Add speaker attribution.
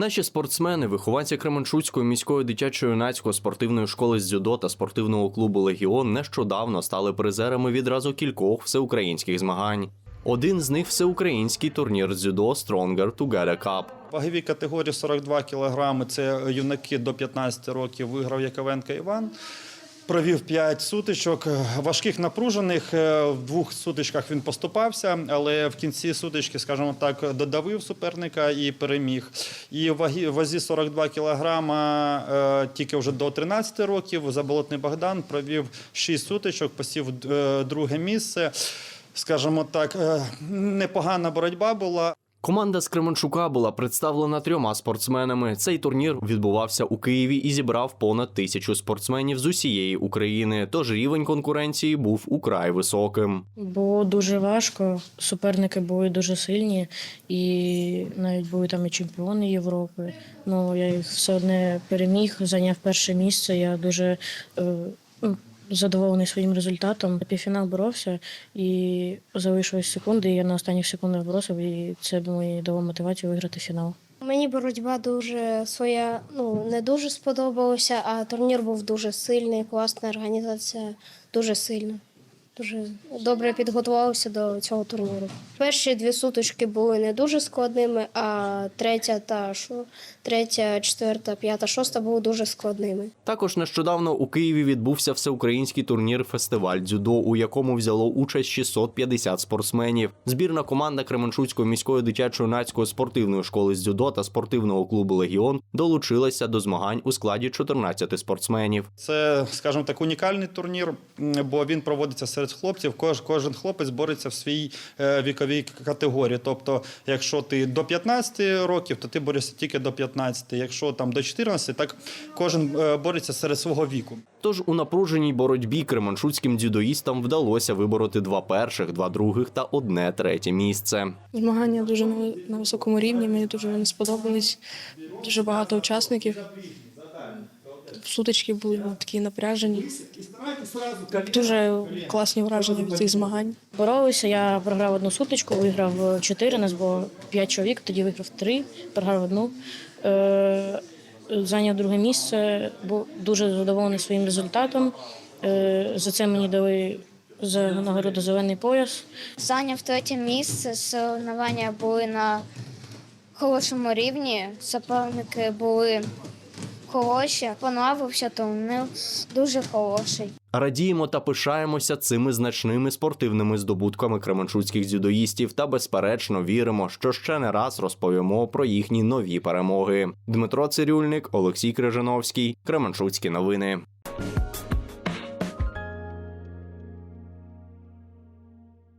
Speaker 1: Наші спортсмени, вихованці Кременчуцької міської дитячо-юнацької спортивної школи з дзюдо та спортивного клубу Легіон нещодавно стали призерами відразу кількох всеукраїнських змагань. Один з них всеукраїнський турнір дзюдо Stronger Together Cup.
Speaker 2: Ваговій категорії 42 кг це юнаки до 15 років виграв Яковенко Іван. Провів 5 сутичок, важких напружених. Е, В двох сутичках він поступався, але в кінці сутички, скажімо так, додавив суперника і переміг. І в вагі- в вазі 42 кілограма е, тільки вже до 13 років Заболотний Богдан провів 6 сутичок, посів е, друге місце. Скажімо так, е, непогана боротьба була.
Speaker 1: Команда з Кременчука була представлена трьома спортсменами. Цей турнір відбувався у Києві і зібрав понад тисячу спортсменів з усієї України. Тож рівень конкуренції був украй високим.
Speaker 3: Було дуже важко. Суперники були дуже сильні, і навіть були там і чемпіони Європи. Ну я їх все одне переміг, зайняв перше місце. Я дуже е, ну, задоволений своїм результатом. Півфінал боровся і залишились секунди. Я на останніх секундах бросив, і це мені дало мотивацію виграти фінал.
Speaker 4: Мені боротьба дуже своя, ну не дуже сподобалася, а турнір був дуже сильний, класна організація, дуже сильна. Дуже добре підготувалися до цього турніру. Перші дві сутички були не дуже складними, а третя та що, третя, четверта, п'ята, шоста були дуже складними.
Speaker 1: Також нещодавно у Києві відбувся всеукраїнський турнір фестиваль дзюдо, у якому взяло участь 650 спортсменів. Збірна команда Кременчуцької міської дитячо-юнацької спортивної школи з дзюдо та спортивного клубу Легіон долучилася до змагань у складі 14 спортсменів.
Speaker 2: Це, скажімо так, унікальний турнір, бо він проводиться серед хлопців. Кож, кожен хлопець бореться в своїй е, віковій категорії. Тобто, якщо ти до 15 років, то ти борешся тільки до 15. Якщо там до 14, так кожен е, бореться серед свого віку.
Speaker 1: Тож у напруженій боротьбі кременчуцьким дзюдоїстам вдалося вибороти два перших, два других та одне третє місце.
Speaker 5: Змагання дуже на, на високому рівні. Мені дуже вони сподобались. Дуже багато учасників. Сутички були такі напряжені. Дуже класні враження від цих змагань.
Speaker 3: Боролися, я програв одну сутичку, виграв чотири, нас було п'ять чоловік, тоді виграв три, програв одну. Е, зайняв друге місце, був дуже задоволений своїм результатом. Е, за це мені дали за нагороду зелений пояс.
Speaker 6: Зайняв третє місце. Соревнування були на хорошому рівні. Суперники були хороші. Понравився вони дуже хороший.
Speaker 1: Радіємо та пишаємося цими значними спортивними здобутками кременчуцьких дзюдоїстів та безперечно віримо, що ще не раз розповімо про їхні нові перемоги. Дмитро Цирюльник, Олексій Крижановський, Кременчуцькі новини.